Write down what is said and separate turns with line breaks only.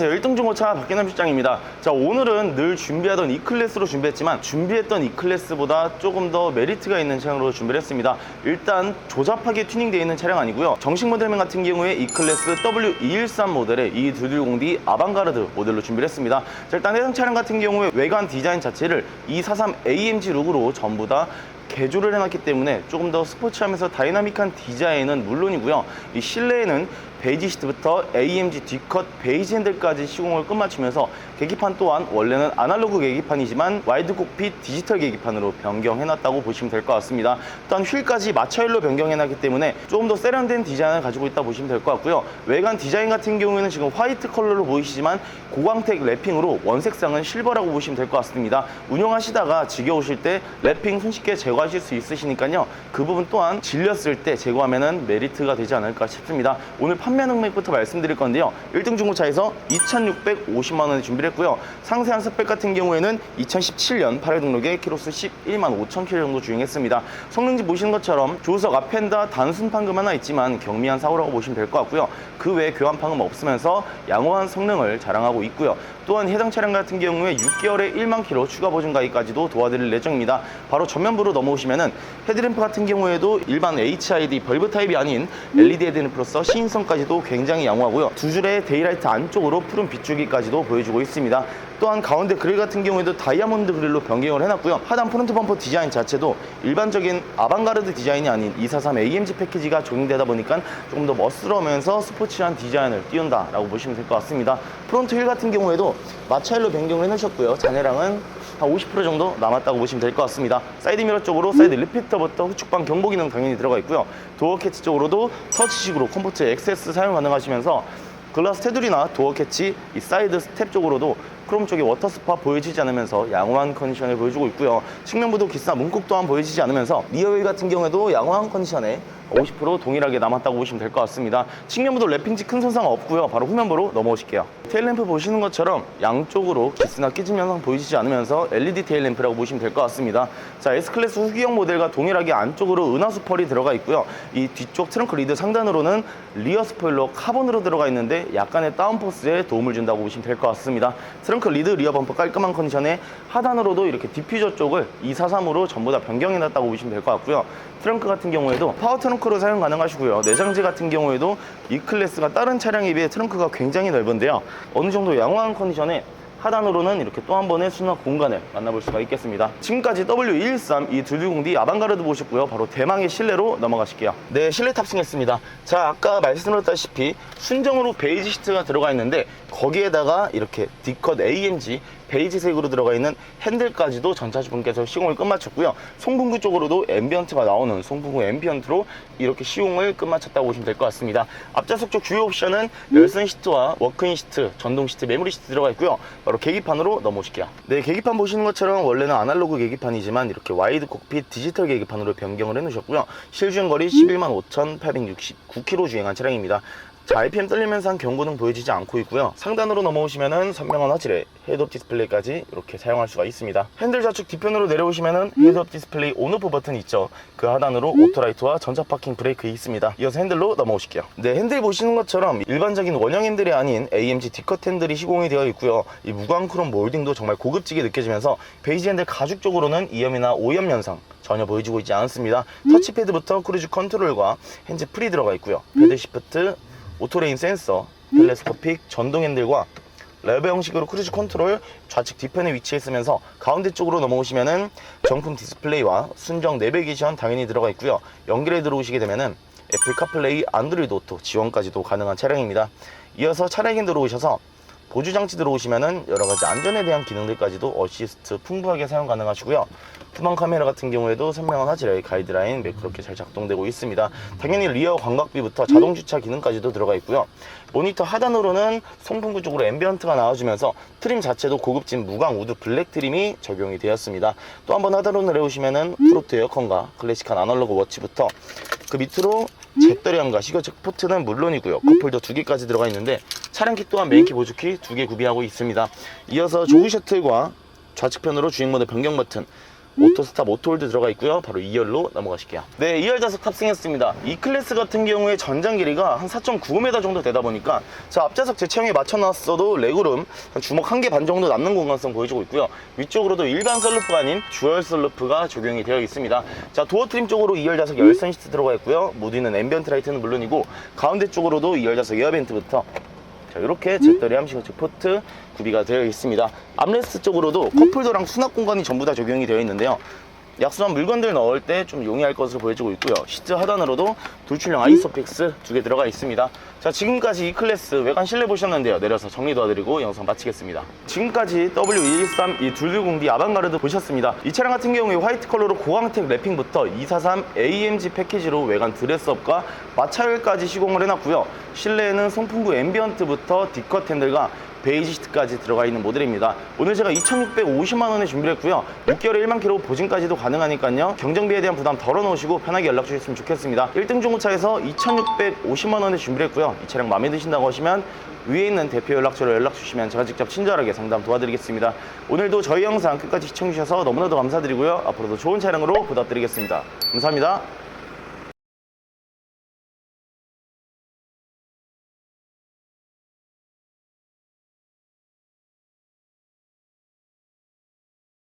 안녕하세요. 1등 중고차 박기남 실장입니다. 자 오늘은 늘 준비하던 E클래스로 준비했지만 준비했던 E클래스보다 조금 더 메리트가 있는 차량으로 준비를 했습니다. 일단 조잡하게 튜닝되어 있는 차량 아니고요. 정식 모델명 같은 경우에 E클래스 W213 모델의 E210D 아방가르드 모델로 준비를 했습니다. 자 일단 해당 차량 같은 경우에 외관 디자인 자체를 E43 AMG 룩으로 전부 다 개조를 해놨기 때문에 조금 더 스포츠하면서 다이나믹한 디자인은 물론이고요. 이 실내에는 베이지 시트부터 AMG D컷 베이지 핸들까지 시공을 끝마치면서 계기판 또한 원래는 아날로그 계기판이지만 와이드 콕핏 디지털 계기판으로 변경해놨다고 보시면 될 것 같습니다. 또한 휠까지 마차율로 변경해놨기 때문에 조금 더 세련된 디자인을 가지고 있다 보시면 될 것 같고요. 외관 디자인 같은 경우에는 지금 화이트 컬러로 보이시지만 고광택 랩핑으로 원색상은 실버라고 보시면 될 것 같습니다. 운영하시다가 지겨우실 때 랩핑 손쉽게 제거하실 수 있으시니까요. 그 부분 또한 질렸을 때 제거하면 메리트가 되지 않을까 싶습니다. 오늘 판매 능력부터 말씀드릴 건데요. 1등 중고차에서 2,650만 원에 준비를 했고요. 상세한 스펙 같은 경우에는 2017년 8월 등록에 키로수 11만 5천 킬로 정도 주행했습니다. 성능지 보시는 것처럼 조수석 앞엔다 단순 판금 하나 있지만 경미한 사고라고 보시면 될 것 같고요. 그 외에 교환 판금 없으면서 양호한 성능을 자랑하고 있고요. 또한 해당 차량 같은 경우에 6개월에 1만 킬로 추가 보증 가입까지도 도와드릴 예정입니다. 바로 전면부로 넘어오시면은 헤드램프 같은 경우에도 일반 HID 벌브 타입이 아닌 LED 헤드램프로서 시인성까지 도 굉장히 양호하고요. 두 줄의 데이라이트 안쪽으로 푸른 빗줄기까지도 보여주고 있습니다. 또한 가운데 그릴 같은 경우에도 다이아몬드 그릴로 변경을 해놨고요. 하단 프론트 범퍼 디자인 자체도 일반적인 아방가르드 디자인이 아닌 243 AMG 패키지가 적용되다 보니까 조금 더 멋스러우면서 스포츠한 디자인을 띄운다라고 보시면 될 것 같습니다. 프론트 휠 같은 경우에도 마차일로 변경을 해놓으셨고요. 잔해량은 한 50% 정도 남았다고 보시면 될 것 같습니다. 사이드 미러 쪽으로 사이드 리피터부터 후측방 경보 기능 당연히 들어가 있고요. 도어 캐치 쪽으로도 터치식으로 컴포트 XS 사용 가능하시면서 글라스 테두리나 도어 캐치, 이 사이드 스텝 쪽으로도 크롬 쪽에 워터 스파 보여지지 않으면서 양호한 컨디션을 보여주고 있고요. 측면부도 기스나 문콕 또한 보여지지 않으면서 리어휠 같은 경우에도 양호한 컨디션에 50% 동일하게 남았다고 보시면 될 것 같습니다. 측면부도 랩핑지 큰 손상 없고요. 바로 후면부로 넘어오실게요. 테일램프 보시는 것처럼 양쪽으로 기스나 끼짐 현상 보이지 않으면서 LED 테일램프라고 보시면 될 것 같습니다. 자, S클래스 후기형 모델과 동일하게 안쪽으로 은하수 펄이 들어가 있고요. 이 뒤쪽 트렁크 리드 상단으로는 리어 스포일러 카본으로 들어가 있는데 약간의 다운포스에 도움을 준다고 보시면 될 것 같습니다. 트렁크 리드 리어 범퍼 깔끔한 컨디션에 하단으로도 이렇게 디퓨저 쪽을 243으로 전부 다 변경해놨다고 보시면 될 것 같고요. 트렁크 같은 경우에도 파워 트렁크로 사용 가능하시고요. 내장재 같은 경우에도 이 클래스가 다른 차량에 비해 트렁크가 굉장히 넓은데요. 어느 정도 양호한 컨디션에 하단으로는 이렇게 또 한 번의 수납 공간을 만나볼 수가 있겠습니다. 지금까지 W113 이 220D 아방가르드 보셨고요. 바로 대망의 실내로 넘어가실게요. 네, 실내 탑승했습니다. 자, 아까 말씀드렸다시피 순정으로 베이지 시트가 들어가 있는데 거기에다가 이렇게 D컷 AMG 베이지색으로 들어가 있는 핸들까지도 전차주분께서 시공을 끝마쳤고요. 송풍구 쪽으로도 앰비언트가 나오는 송풍구 앰비언트로 이렇게 시공을 끝마쳤다고 보시면 될 것 같습니다. 앞좌석 쪽 주요 옵션은 열선 시트와 워크인 시트, 전동 시트, 메모리 시트 들어가 있고요. 바로 계기판으로 넘어오실게요. 네, 계기판 보시는 것처럼 원래는 아날로그 계기판이지만 이렇게 와이드 콕핏 디지털 계기판으로 변경을 해놓으셨고요. 실주행거리 11만 5,869km 주행한 차량입니다. 자, RPM 떨리면서 한 경고등 보여지지 않고 있고요. 상단으로 넘어오시면은 선명한 화질의 헤드업 디스플레이까지 이렇게 사용할 수가 있습니다. 핸들 좌측 뒤편으로 내려오시면은 헤드업 디스플레이 온오프 버튼 있죠. 그 하단으로 오토라이트와 전자 파킹 브레이크 있습니다. 이어서 핸들로 넘어오실게요. 네, 핸들 보시는 것처럼 일반적인 원형 핸들이 아닌 AMG D컷 핸들이 시공이 되어 있고요. 이 무광 크롬 몰딩도 정말 고급지게 느껴지면서 베이지 핸들 가죽 쪽으로는 이염이나 오염 현상 전혀 보여지고 있지 않습니다. 터치패드부터 크루즈 컨트롤과 핸즈 프리 들어가 있고요. 패드 시프트, 오토레인 센서, 텔레스코픽 전동 핸들과 레버 형식으로 크루즈 컨트롤 좌측 뒤편에 위치해 있으면서 가운데 쪽으로 넘어오시면은 정품 디스플레이와 순정 내비게이션 당연히 들어가 있고요. 연결해 들어오시게 되면은 애플 카플레이, 안드로이드 오토 지원까지도 가능한 차량입니다. 이어서 차량에 들어오셔서 보조 장치 들어오시면은 여러 가지 안전에 대한 기능들까지도 어시스트 풍부하게 사용 가능하시고요. 후방 카메라 같은 경우에도 선명한 화질의 가이드라인 매끄럽게 잘 작동되고 있습니다. 당연히 리어 광각비부터 자동 주차 기능까지도 들어가 있고요. 모니터 하단으로는 송풍구 쪽으로 앰비언트가 나와주면서 트림 자체도 고급진 무광 우드 블랙 트림이 적용이 되었습니다. 또 한번 하단으로 내려오시면은 프로트 에어컨과 클래식한 아날로그 워치부터 그 밑으로 잿더리함과 시거적 포트는 물론이고요. 컵홀더 두 개까지 들어가 있는데 차량키 또한 메인키 보조키 두 개 구비하고 있습니다. 이어서 조그 셔틀과 좌측편으로 주행 모드 변경 버튼 오토스탑 오토홀드 들어가 있고요. 바로 2열로 넘어가실게요. 네, 2열 좌석 탑승했습니다. E 클래스 같은 경우에 전장 길이가 한 4.95m 정도 되다 보니까 자 앞좌석 제 체형에 맞춰놨어도 레그룸 한 주먹 한 개 반 정도 남는 공간성 보여주고 있고요. 위쪽으로도 일반 썰루프가 아닌 듀얼 썰루프가 적용이 되어 있습니다. 자 도어 트림 쪽으로 2열 좌석 열선 시트 들어가 있고요. 모드는 앰비언트 라이트는 물론이고 가운데 쪽으로도 2열 좌석 에어벤트부터 자, 이렇게 잿더리 함시거치 포트 구비가 되어 있습니다. 암레스트 쪽으로도 컵홀더랑 수납 공간이 전부 다 적용이 되어 있는데요. 약수한 물건들 넣을 때 좀 용이할 것으로 보여지고 있고요. 시트 하단으로도 돌출형 아이소픽스 두 개 들어가 있습니다. 자, 지금까지 이 클래스 외관 실내 보셨는데요. 내려서 정리 도와드리고 영상 마치겠습니다. 지금까지 W213 이 둘리공디 아방가르드 보셨습니다. 이 차량 같은 경우에 화이트 컬러로 고광택 랩핑부터 243 AMG 패키지로 외관 드레스업과 마찰까지 시공을 해놨고요. 실내에는 송풍구 앰비언트부터 디컷 핸들과 베이지 시트까지 들어가 있는 모델입니다. 오늘 제가 2,650만 원에 준비를 했고요. 6개월에 1만 킬로 보증까지도 가능하니까요. 경정비에 대한 부담 덜어놓으시고 편하게 연락 주셨으면 좋겠습니다. 1등 중고차에서 2,650만 원에 준비를 했고요. 이 차량 마음에 드신다고 하시면 위에 있는 대표 연락처로 연락 주시면 제가 직접 친절하게 상담 도와드리겠습니다. 오늘도 저희 영상 끝까지 시청해주셔서 너무나도 감사드리고요. 앞으로도 좋은 차량으로 보답드리겠습니다. 감사합니다.